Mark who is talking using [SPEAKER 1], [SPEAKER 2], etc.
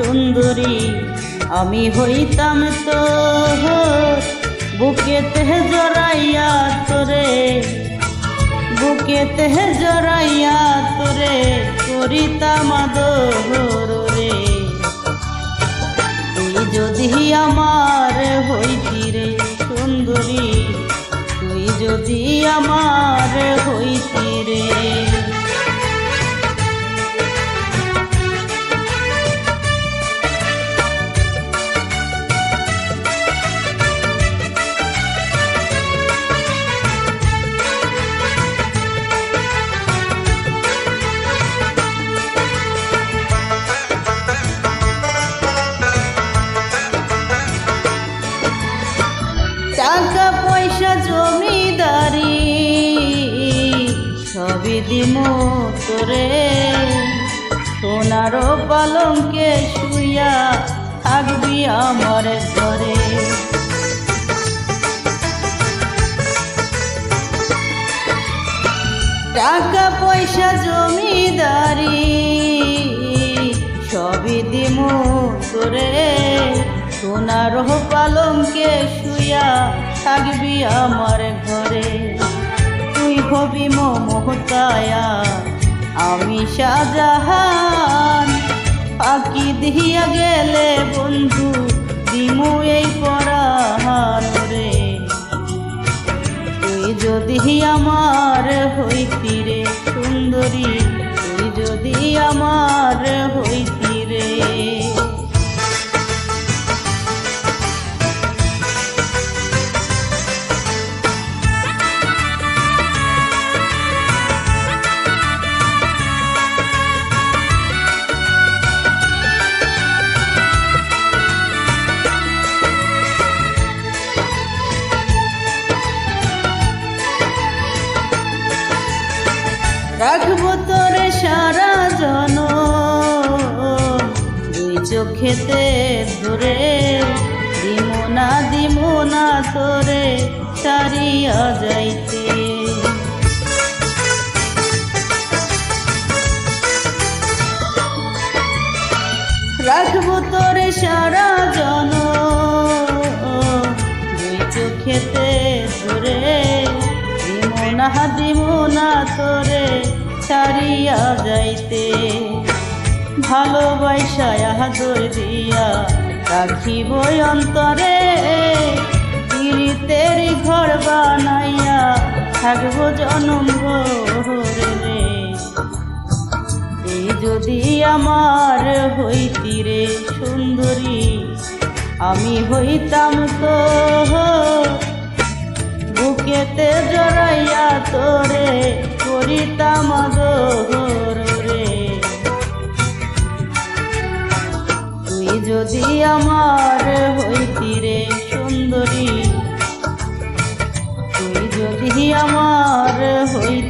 [SPEAKER 1] সুন্দরী, আমি হইতাম তো বুকেতে জড়াইয়া তোরে, বুকেতে জড়াইয়া তোরে করিতাম রে। তুই যদি আমার হইতি রে সুন্দরী, তুই যদি আমার হইতি রে। টাকা পয়সা জমিদারি, সবই দিম তোরে। সোনার পালঙ্কে শুইয়া থাকবি আমার ঘরে। টাকা পয়সা জমিদারি সোনার পালঙ্কে শুইয়া থাকবি আমার ঘরে। তুই হবি মমতায়া, আমি শাহজাহান। ফাঁকি দিয়া গেলে বন্ধু, দিমু এই পরাহান রে তুই যদি আমার হইতি রে সুন্দরী, তুই যদি আমার হইতি রাখব তোরে সারা জন। দুই চোখেতে ধরে দিমো না দিমো না তোরে সারিয়া যাইতে। রাখব তোরে সারা জন। না না তোরে ছাড়িয়া যাইতে। ভালোবাসায় আদর দিয়া রাখিব অন্তরে। পীড়িতের ঘর বানাইয়া থাকব জনম ভরে। তুই যদি আমার হইতি রে সুন্দরী, আমি হইতাম তো বুকেতে জড়াইয়া তোরে করিতাম আদর রে। তুই যদি আমার হইতি রে সুন্দরী, তুই যদি আমার হইতি